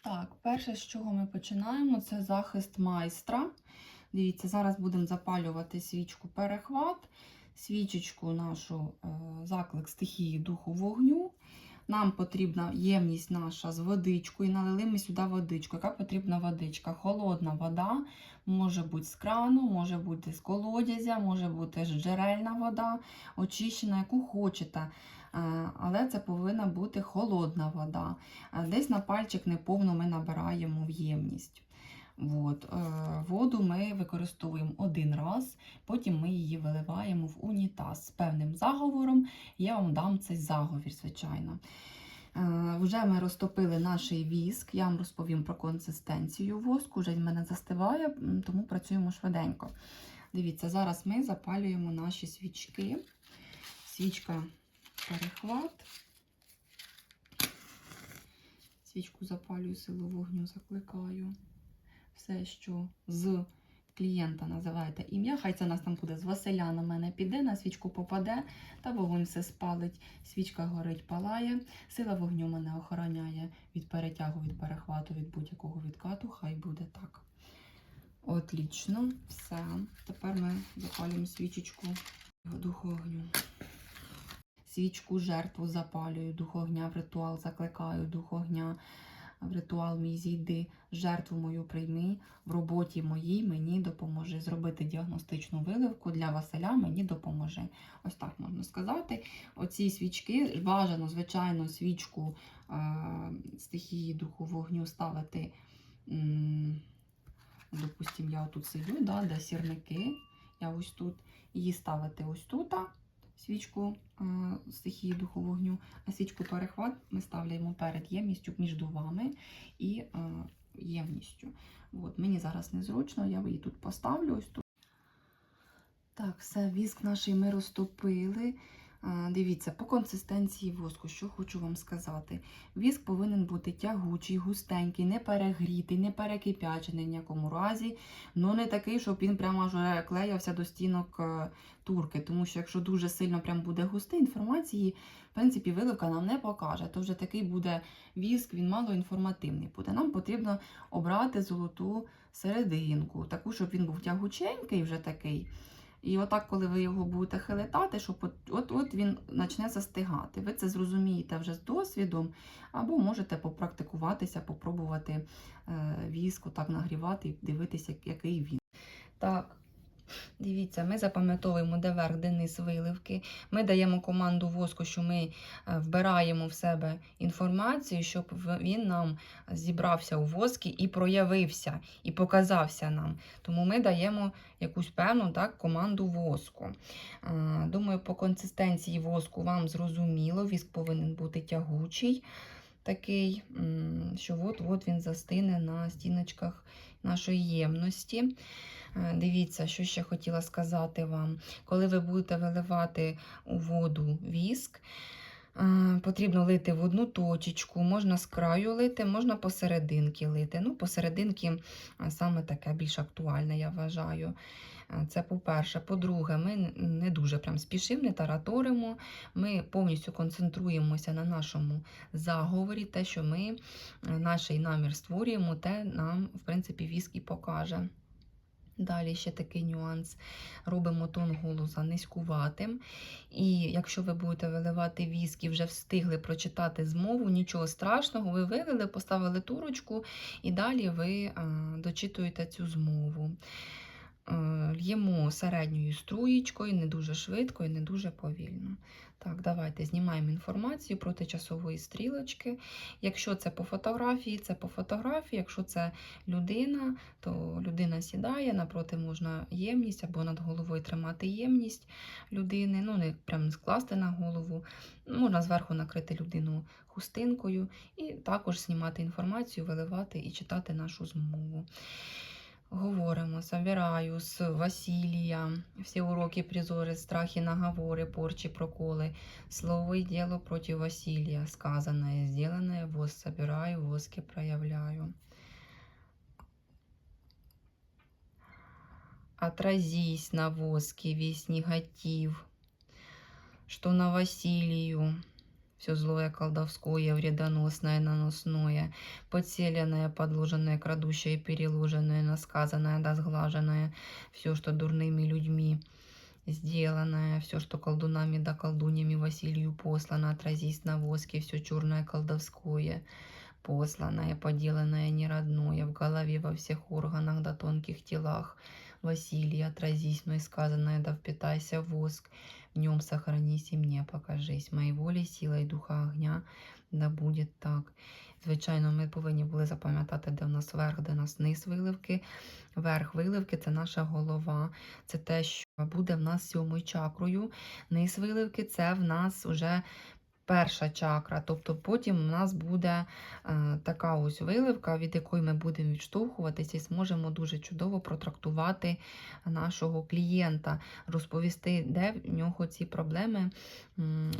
Так, перше, з чого ми починаємо, це захист майстра. Дивіться, зараз будемо запалювати свічку перехват, свічечку нашу е, заклик стихії духу вогню. Нам потрібна ємність наша з водичкою. Налили ми сюди водичку. Яка потрібна водичка? Холодна вода, може бути з крану, може бути з колодязя, може бути джерельна вода, очищена, яку хочете. Е, Але це повинна бути холодна вода. Е, Десь на пальчик неповну ми набираємо в ємність. От. е, Воду ми використовуємо один раз, потім ми її виливаємо в унітаз з певним заговором. Я вам дам цей заговір, звичайно. Е, Вже ми розтопили наш віск, я вам розповім про консистенцію воску. Вже в мене застиває, тому працюємо швиденько. Дивіться, зараз ми запалюємо наші свічки. Свічка перехват. Свічку запалюю, силу вогню закликаю. Все, що з клієнта називаєте ім'я. Хай це у нас там буде з Василя на мене піде, на свічку попаде, та вогонь все спалить. Свічка горить, палає. Сила вогню мене охороняє від перетягу, від перехвату, від будь-якого відкату. Хай буде так. Отлічно, все. Тепер ми запалюємо свічечку духу огню. Свічку жертву запалюю, дух огня в ритуал закликаю, дух огня в ритуал мій зійди, жертву мою прийми, в роботі моїй мені допоможи. Зробити діагностичну виливку для Василя мені допоможи. Ось так можна сказати. Оці свічки бажано, звичайно, свічку е, стихії духу вогню ставити. м, Допустим, я тут сидю, да, де сірники. Я ось тут. Її ставити ось тут, свічку е, стихії духу вогню, а свічку перехват ми ставляємо перед ємністю між дувами і е, ємністю. От, мені зараз незручно, я її тут поставлю. Ось тут. Так, все, віск наш ми розтопили. А, Дивіться, по консистенції воску, що хочу вам сказати. Віск повинен бути тягучий, густенький, не перегрітий, не перекипячений в ніякому разі. Ну не такий, щоб він прямо вже клеявся до стінок е, турки. Тому що якщо дуже сильно прям буде густий, інформації, в принципі, виливка нам не покаже. То вже такий буде віск, він мало інформативний буде. Нам потрібно обрати золоту серединку, таку, щоб він був тягученький, вже такий. І отак, коли ви його будете хилитати, щоб от, от, от він почне застигати. Ви це зрозумієте вже з досвідом, або можете попрактикуватися, попробувати е, віск так нагрівати і дивитися, який він. Так, дивіться, ми запам'ятовуємо, де верх, де низ виливки. Ми даємо команду воску, що ми е, вбираємо в себе інформацію, щоб він нам зібрався у воскі і проявився, і показався нам. Тому ми даємо якусь певну так, команду воску. Е, Думаю, по консистенції воску вам зрозуміло, віск повинен бути тягучий, такий, що от-от він застине на стіночках нашої ємності. Е, Дивіться, що ще хотіла сказати вам. Коли ви будете виливати у воду віск, е, потрібно лити в одну точечку, можна з краю лити, можна посерединки лити. Ну, посерединки саме таке більш актуальне, я вважаю. Е, Це по-перше. По-друге, ми не дуже прям спішимо, не тараторимо. Ми повністю концентруємося на нашому заговорі, те, що ми е, наш намір створюємо, те нам, в принципі, віск і покаже. Далі ще такий нюанс. Робимо тон голоса низькуватим. І якщо ви будете виливати віск і вже встигли прочитати змову, нічого страшного, ви вилили, поставили турочку, і далі ви дочитуєте цю змову. Е, Л'ємо середньою струєчкою, не дуже швидко і не дуже повільно. Так, давайте знімаємо інформацію проти часової стрілочки. Якщо це по фотографії, це по фотографії. Якщо це людина, то людина сідає, напроти можна ємність або над головою тримати ємність людини. Ну, не прям скласти на голову. Можна зверху накрити людину хустинкою і також знімати інформацію, виливати і читати нашу змову. Говоримо, собираю з Василия все уроки, призоры, страхи, наговоры, порчи, проколы. Слово и дело против Василия. Сказанное, сделанное, воз собираю, воски проявляю. Отразись на воске весь негатив, что на Василию все злое колдовское, вредоносное, наносное, подселенное, подложенное, крадущее, переложенное, насказанное, да сглаженное, все, что дурными людьми сделанное, все, что колдунами да колдуньями Василию послано, отразись на воске, все черное колдовское, посланное, поделанное неродное, в голове, во всех органах да тонких телах. Василий, отразись мной сказанное, да впитайся в воск, в нем сохранись и мне покажись. Моей волі, сила і духа огня, да буде так. Звичайно, ми повинні були запам'ятати, де в нас верх, де в нас низ виливки. Верх виливки це наша голова, це те, що буде в нас сьомою чакрою. Низ виливки це в нас вже перша чакра. Тобто потім в нас буде е, така ось виливка, від якої ми будемо відштовхуватися і зможемо дуже чудово протрактувати нашого клієнта, розповісти, де в нього ці проблеми,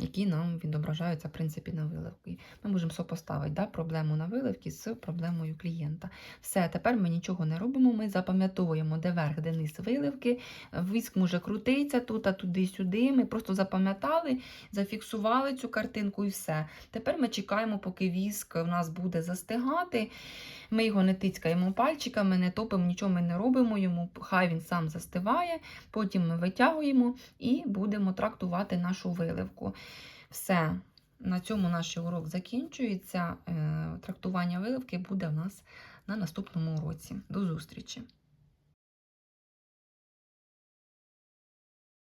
які нам відображаються в принципі на виливки. Ми можемо сопоставити да, проблему на виливки з проблемою клієнта. Все, тепер ми нічого не робимо. Ми запам'ятовуємо, де верх, де низ виливки. Віск може крутитися тут, а туди-сюди. Ми просто запам'ятали, зафіксували цю картинку і все. Тепер ми чекаємо, поки віск в нас буде застигати. Ми його не тицькаємо пальчиками, не топимо, нічого ми не робимо йому. Хай він сам застиває. Потім ми витягуємо і будемо трактувати нашу виливку. Все. На цьому наш урок закінчується. Е, Трактування виливки буде в нас на наступному уроці. До зустрічі!